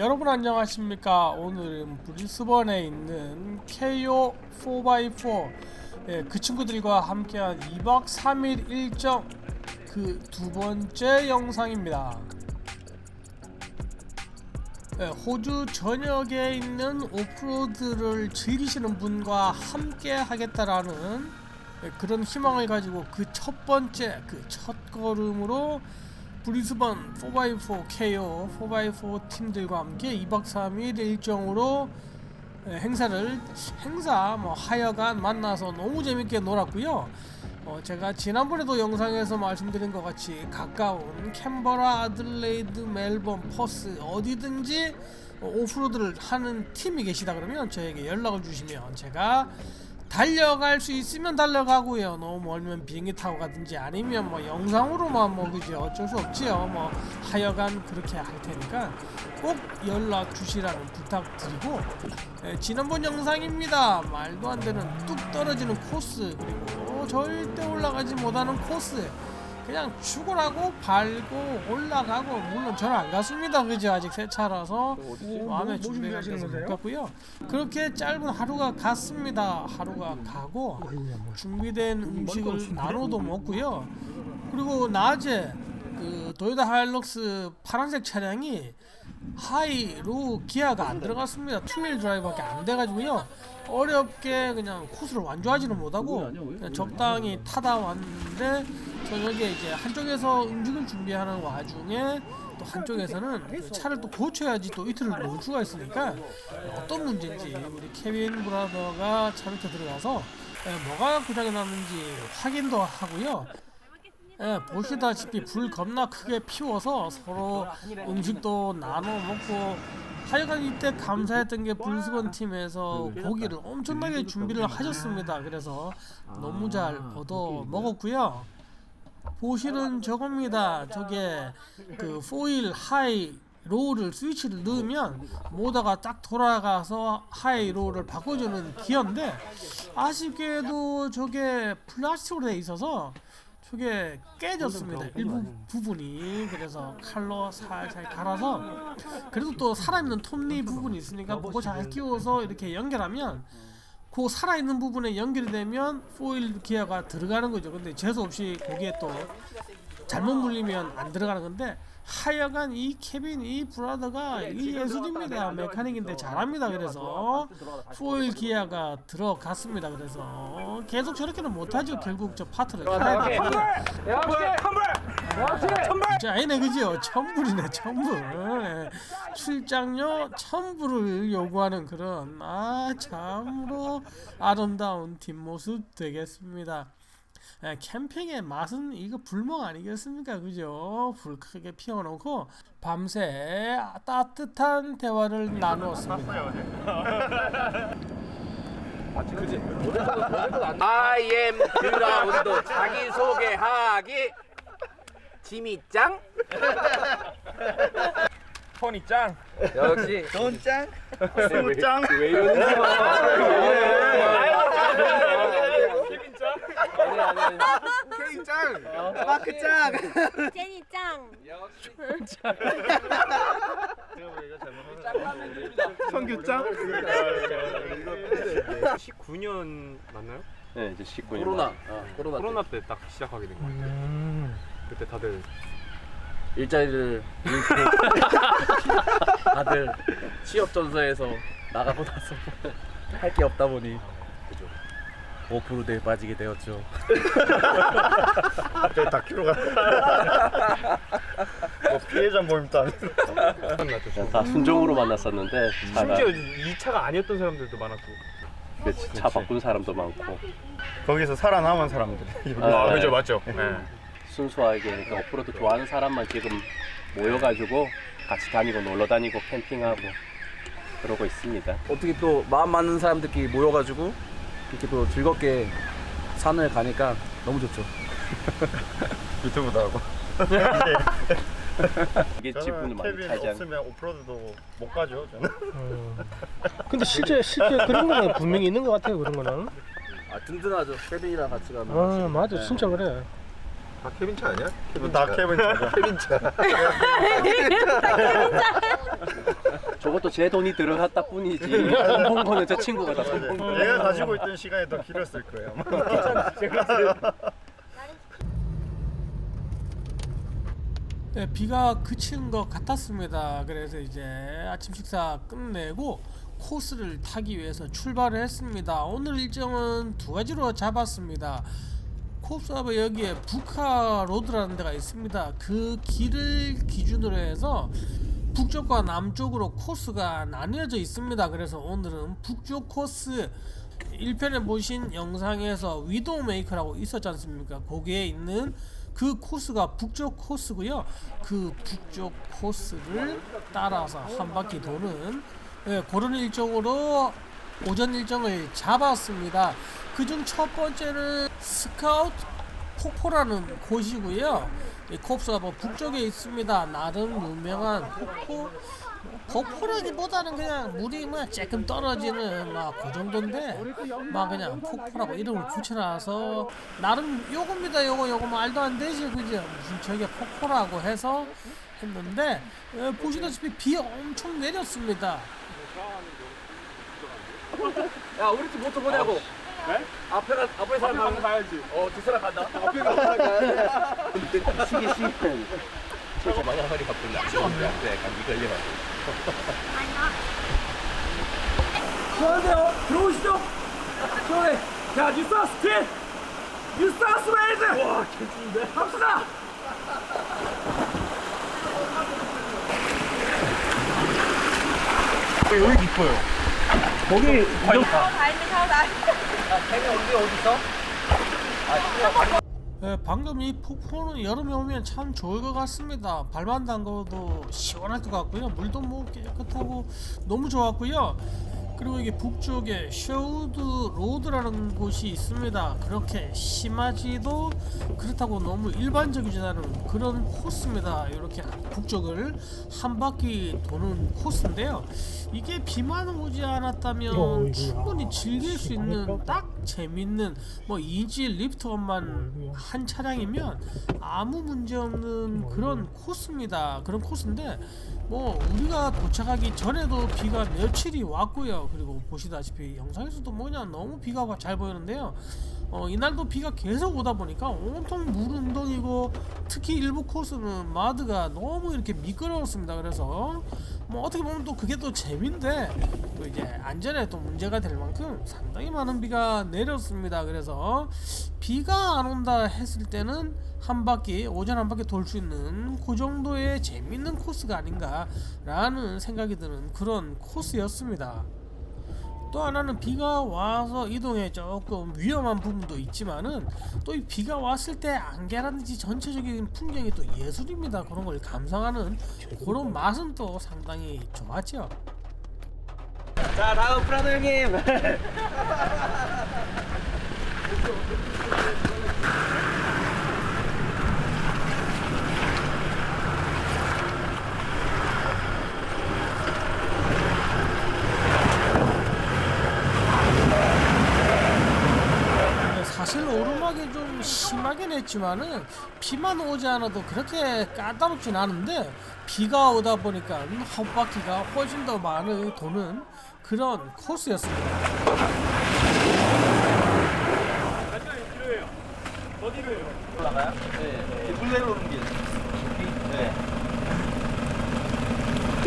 여러분 안녕하십니까? 오늘은 브리스번에 있는 KO 4x4 예, 그 친구들과 함께한 2박 3일 일정 그 두 번째 영상입니다. 예, 호주 전역에 있는 오프로드를 즐기시는 분과 함께 하겠다라는 예, 그런 희망을 가지고 그 첫 번째 그 첫 걸음으로 브리스번 4x4 KO 4x4 팀들과 함께 2박 3일 일정으로 예, 행사를 행사 뭐 하여간 만나서 너무 재밌게 놀았고요. 어, 제가 지난번에도 영상에서 말씀드린 것 같이 가까운 캔버라, 아들레이드, 멜번, 퍼스 어디든지 어, 오프로드를 하는 팀이 계시다 그러면 저에게 연락을 주시면 제가 달려갈 수 있으면 달려가고요. 너무 멀면 비행기 타고 가든지 아니면 뭐 영상으로만 뭐 그지 어쩔 수 없지요. 뭐 하여간 그렇게 할 테니까 꼭 연락 주시라는 부탁드리고 예, 지난번 영상입니다. 말도 안 되는 뚝 떨어지는 코스 그리고 절대 올라가지 못하는 코스 그냥 죽으라고 밟고 올라가고 물론 저는 안 갔습니다. 그죠 아직 새 차라서 마음에 준비가 안 돼서 못 갔고요. 그렇게 짧은 하루가 갔습니다. 하루가 가고 준비된 음식을 나눠도 먹고요. 그리고 낮에 그 도요타 하일럭스 파란색 차량이 하이 로 기아가 안 들어갔습니다. 투휠 드라이브밖에 안 돼가지고요. 어렵게 그냥 코스를 완주하지는 못하고 적당히 타다 왔는데 저녁에 이제 한쪽에서 음식을 준비하는 와중에 또 한쪽에서는 그 차를 또 고쳐야지 또 이틀을 놀 수가 있으니까 어떤 문제인지 우리 케빈 브라더가 차 밑에 들어가서 예, 뭐가 고장이 났는지 확인도 하고요. 예, 보시다시피 불 겁나 크게 피워서 서로 음식도 나눠 먹고 하여간 이때 감사했던 게 불스번 팀에서 고기를 엄청나게 준비를 하셨습니다. 그래서 너무 잘 얻어 먹었고요. 보시는 저겁니다. 저게 그 포일 하이 로우를 스위치를 넣으면 모다가 딱 돌아가서 하이 로우를 바꿔주는 기어인데 아쉽게도 저게 플라스틱으로 돼 있어서 저게 깨졌습니다. 일부 부분이 그래서 칼로 살살 갈아서 그래도 또 살아있는 톱니 부분이 있으니까 그거 잘 끼워서 이렇게 연결하면 그 살아있는 부분에 연결이 되면 포일 기어가 들어가는 거죠. 근데 재수 없이 거기에 또 잘못 물리면 안 들어가는 건데 하여간 이 케빈 이 브라더가 이 예술입니다 메카닉인데 잘합니다 그래서. 포일 기아가 들어갔습니다 그래서. 계속 저렇게는 못하죠 결국 저 파트를. 자 아니네 그죠? 천불이네 천불. 예. 출장료 천불을 요구하는 그런 아 참으로 아름다운 뒷모습 되겠습니다. 예, 캠핑의 맛은 이거 불멍 아니겠습니까? 그죠? 불 크게 피워놓고 밤새 따뜻한 대화를 나누었습니다. I am 그라운드 자기소개하기 지미짱 토니 짱. 역시 돈짱? 수짱 왜 이러는 케 이짱? 마크 짱? 제니 짱. 성규 짱? 19년 맞나요? 네, 이제 19년. 코로나 어, 코로나, 코로나 때 딱 시작하게 된 것 같아요. 그때 다들 때 일자리를 잃고 다들 취업 전서에서 나가고 나서 할 게 없다 보니 오프로드에 빠지게 되었죠. 갑자기 다큐로 가 뭐 피해자 모임도 아니고 생각났죠. 다 순정으로 만났었는데 차가 심지어 이 차가 아니었던 사람들도 많았고. 그치, 차 바꾼 사람도 많고 거기서 살아남은 사람들이 여기 아, 아, 네. 그죠 맞죠. 네. 순수하게 그러니까 오프로드 좋아하는 사람만 지금 모여가지고 같이 다니고 놀러 다니고 캠핑하고 그러고 있습니다. 어떻게 또 마음 맞는 사람들끼리 모여가지고 이렇게 또 즐겁게 산을 가니까 너무 좋죠. 유튜브도 하고 이게 저는 지분을 많이 케빈 차지하는. 없으면 오프로드도 못 가죠 저는 근데 실제 실제 그런 거는 분명히 있는 것 같아요 그런 거는. 아 든든하죠. 케빈이랑 같이 가면. 아 맞아 진짜 그래. 다 케빈 차 아니야? 다 케빈 차죠. 케빈 차. 저것도 제 돈이 들어갔다 뿐이지 돈번 거는 저 친구가 다 거. 내가 가지고 있던 시간이 더 길었을 거예요. 네, 비가 그친 것 같았습니다. 그래서 이제 아침 식사 끝내고 코스를 타기 위해서 출발을 했습니다. 오늘 일정은 두 가지로 잡았습니다. 코스하고 여기에 부카 로드라는 데가 있습니다. 그 길을 기준으로 해서 북쪽과 남쪽으로 코스가 나뉘어져 있습니다. 그래서 오늘은 북쪽 코스 1편에 보신 영상에서 위도우 메이커라고 있었지 않습니까? 거기에 있는 그 코스가 북쪽 코스고요. 그 북쪽 코스를 따라서 한 바퀴 도는 예, 그런 일정으로 오전 일정을 잡았습니다. 그중 첫 번째는 스카우트 폭포라는 곳이고요. 이 코스가 뭐 북쪽에 있습니다. 나름 유명한 폭포. 뭐 폭포라기보다는 그냥 물이 뭐 조금 떨어지는 막 그 정도인데 막 그냥 폭포라고 이름을 붙여놔서 나름 요겁니다 요거 요거 말도 안 되지 그죠 무슨 저게 폭포라고 해서 했는데 예, 보시다시피 비 엄청 내렸습니다 야 우리 팀 모터 보내고. 네? 앞에 가 앞에 사람 가면 가야지. 어두 사람 간다. 앞에 가. 시기 시기는 진짜 많이 아픈데 안 좋은데 네 감기 걸려가지고 시원한데요? 들어오시죠. 시원해. 자 뉴사우스 팀. 뉴사우스 웨일즈. 와 괜찮은데. 갑시다. 여기 깊어요. 거기 예, 방금 이 폭포는 여름에 오면 참 좋을 것 같습니다. 발만 담궈도 시원할 것 같고요. 물도 뭐 깨끗하고 너무 좋았고요. 그리고 이게 북쪽에 셔우드 로드라는 곳이 있습니다. 그렇게 심하지도 그렇다고 너무 일반적이지 않은 그런 코스입니다. 이렇게 북쪽을 한 바퀴 도는 코스인데요. 이게 비만 오지 않았다면 충분히 즐길 수 있는 딱 재밌는 뭐 2인치 리프트만 한 차량이면 아무 문제 없는 그런 코스입니다. 그런 코스인데 뭐 우리가 도착하기 전에도 비가 며칠이 왔고요. 그리고 보시다시피 영상에서도 뭐냐 너무 비가 잘 보이는데요. 어, 이날도 비가 계속 오다 보니까 온통 물 운동이고 특히 일부 코스는 마드가 너무 이렇게 미끄러웠습니다. 그래서 뭐 어떻게 보면 또 그게 또 재미인데 또 이제 안전에 또 문제가 될 만큼 상당히 많은 비가 내렸습니다. 그래서 비가 안 온다 했을 때는 한 바퀴 오전 한 바퀴 돌 수 있는 그 정도의 재밌는 코스가 아닌가라는 생각이 드는 그런 코스였습니다. 또 하나는 비가 와서 이동에 조금 위험한 부분도 있지만은 또 이 비가 왔을 때 안개라든지 전체적인 풍경이 또 예술입니다. 그런 걸 감상하는 그런 맛은 또 상당히 좋았죠. 자 다음 프라도 형님. 네, 사실 오르막이 좀 심하긴 했지만은 비만 오지 않아도 그렇게 까다롭진 않은데 비가 오다 보니까 헛바퀴가 훨씬 더 많이 도는 그런 코스였습니다.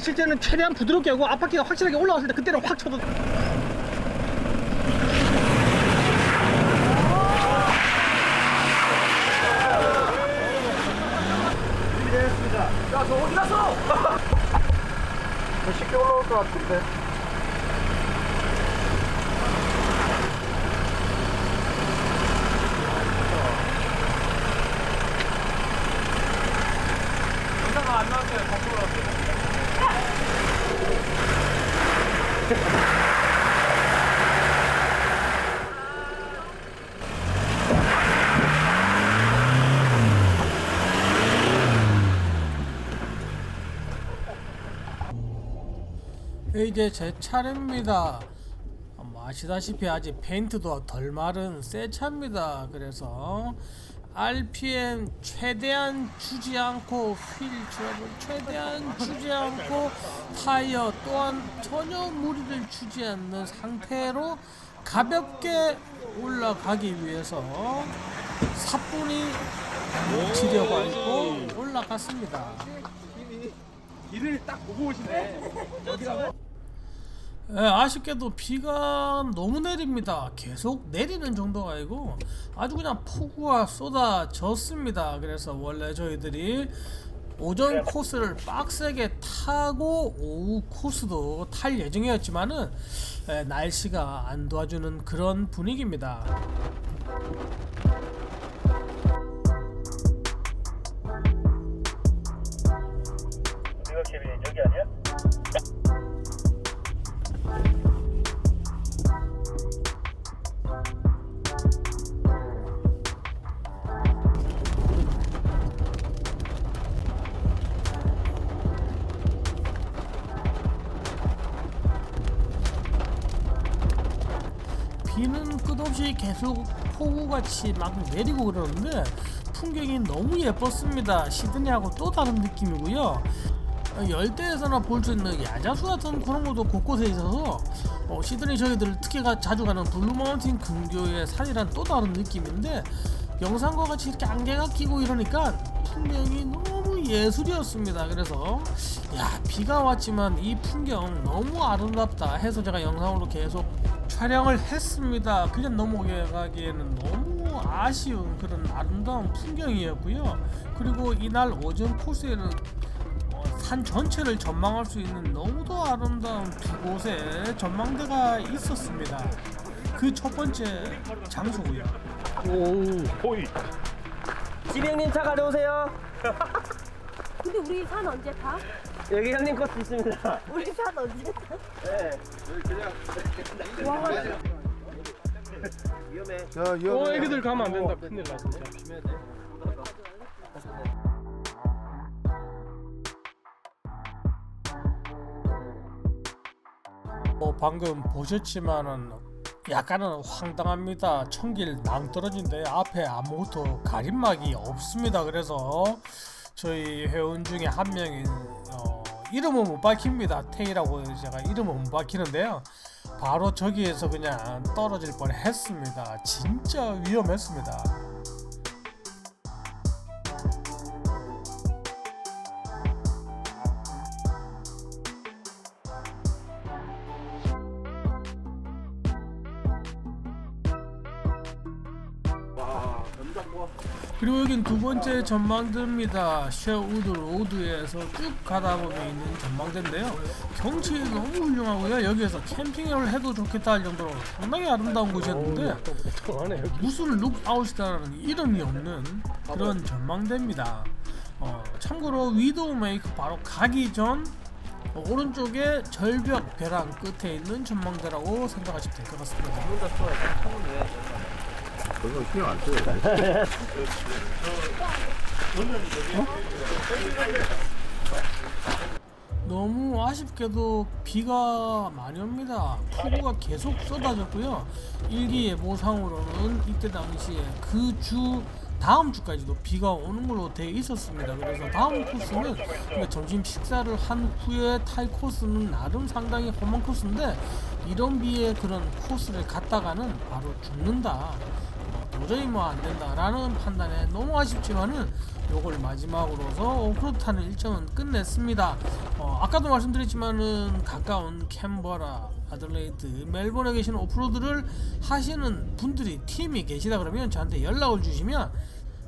칠 때는 최대한 부드럽게 하고 앞바퀴가 확실하게 올라왔을 때 그때는 확 쳐도 야저 어디 갔어? 쉽게 올라올 것 같은데. 네, 이제 제 차례입니다. 뭐 아시다시피 아직 페인트도 덜 마른 새 차입니다. 그래서 RPM 최대한 주지 않고 휠 트러블 최대한 주지 않고 타이어 또한 전혀 무리를 주지 않는 상태로 가볍게 올라가기 위해서 사뿐히 지려가지고 올라갔습니다. 길을 딱 보고 오시네. 예, 아쉽게도 비가 너무 내립니다. 계속 내리는 정도가 아니고 아주 그냥 폭우가 쏟아졌습니다. 그래서 원래 저희들이 오전 코스를 빡세게 타고 오후 코스도 탈 예정이었지만은 예, 날씨가 안 도와주는 그런 분위기입니다. 비 는 끝없이 계속 폭우같이 막 내리고 그러는데 풍경이 너무 예뻤습니다. 시드니하고 또 다른 느낌이고요. 어, 열대에서나 볼 수 있는 야자수 같은 그런 것도 곳곳에 있어서 어, 시드니 저희들 특히 가, 자주 가는 블루마운틴 근교의 산이란 또 다른 느낌인데 영상과 같이 이렇게 안개가 끼고 이러니까 풍경이 너무 예술이었습니다. 그래서 야 비가 왔지만 이 풍경 너무 아름답다 해서 제가 영상으로 계속 촬영을 했습니다. 그냥 넘어가기에는 너무 아쉬운 그런 아름다운 풍경이었고요. 그리고 이날 오전 코스에는 어, 산 전체를 전망할 수 있는 너무도 아름다운 두 곳의 전망대가 있었습니다. 그 첫 번째 장소고요. 지병님 차 가져오세요. 근데 우리 산 언제 타? 여기 형님 코스 있습니다. 우리 산 언제 타? 어 애기들 가면 안 된다. 큰일 나 진짜. 뭐 방금 보셨지만은 약간은 황당합니다. 청길 낭떠러진데 앞에 아무것도 가림막이 없습니다. 그래서 저희 회원 중에 한 명인 어, 이름은 못 밝힙니다. 테이라고 제가 이름은 못 밝히는데요. 바로 저기에서 그냥 떨어질 뻔했습니다. 진짜 위험했습니다. 여긴 두 번째 전망대입니다. 쉐우드 로드에서 쭉 가다 보면 있는 전망대인데요. 경치 너무 훌륭하고요. 여기에서 캠핑을 해도 좋겠다 할 정도로 상당히 아름다운 곳이었는데 무슨 룩아웃이라는 이름이 없는 그런 전망대입니다. 어, 참고로 위도우 메이크 바로 가기 전 어, 오른쪽에 절벽 벼랑 끝에 있는 전망대라고 생각하시면 될 것 같습니다. 그거 신경 안 써요. 너무 아쉽게도 비가 많이 옵니다. 폭우가 계속 쏟아졌고요. 일기예보상으로는 이때 당시에 그 주 다음 주까지도 비가 오는 걸로 되어 있었습니다. 그래서 다음 코스는 그러니까 점심 식사를 한 후에 탈 코스는 나름 상당히 험한 코스인데 이런 비에 그런 코스를 갔다가는 바로 죽는다. 어, 도저히 뭐 안 된다라는 판단에 너무 아쉽지만은 요걸 마지막으로서 오프로드 타는 일정은 끝냈습니다. 어, 아까도 말씀드렸지만은 가까운 캔버라, 아들레이드, 멜번에 계신 오프로드를 하시는 분들이 팀이 계시다 그러면 저한테 연락을 주시면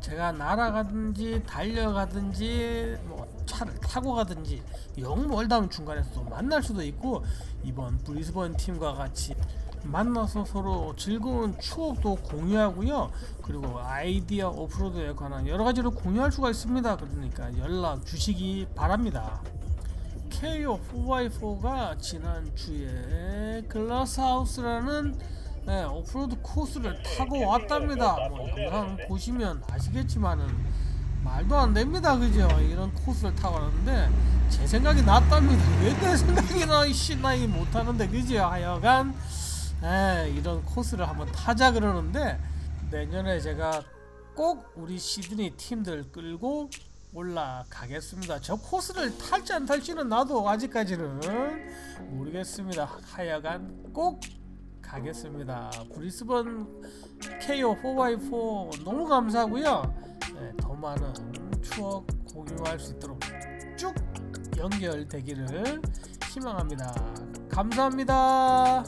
제가 날아가든지 달려가든지 뭐 차를 타고 가든지 영 멀다 면 중간에서도 만날 수도 있고 이번 브리스번 팀과 같이 만나서 서로 즐거운 추억도 공유하고요. 그리고 아이디어 오프로드에 관한 여러 가지를 공유할 수가 있습니다. 그러니까 연락 주시기 바랍니다. KO 4x4가 지난주에 글라스하우스라는 네, 오프로드 코스를 타고 왔답니다. 뭐 영상 보시면 아시겠지만은 말도 안 됩니다. 그죠? 이런 코스를 타고 왔는데 제 생각이 낫답니다. 왜 내 생각이 나? 이씨 나이 못하는데 그죠? 하여간 에, 이런 코스를 한번 타자 그러는데 내년에 제가 꼭 우리 시드니 팀들 끌고 올라가겠습니다. 저 코스를 탈지 안 탈지는 나도 아직까지는 모르겠습니다. 하여간 꼭 가겠습니다. 브리스번 KO 4x4 너무 감사하고요. 네, 더 많은 추억 공유할 수 있도록 쭉 연결되기를 희망합니다. 감사합니다.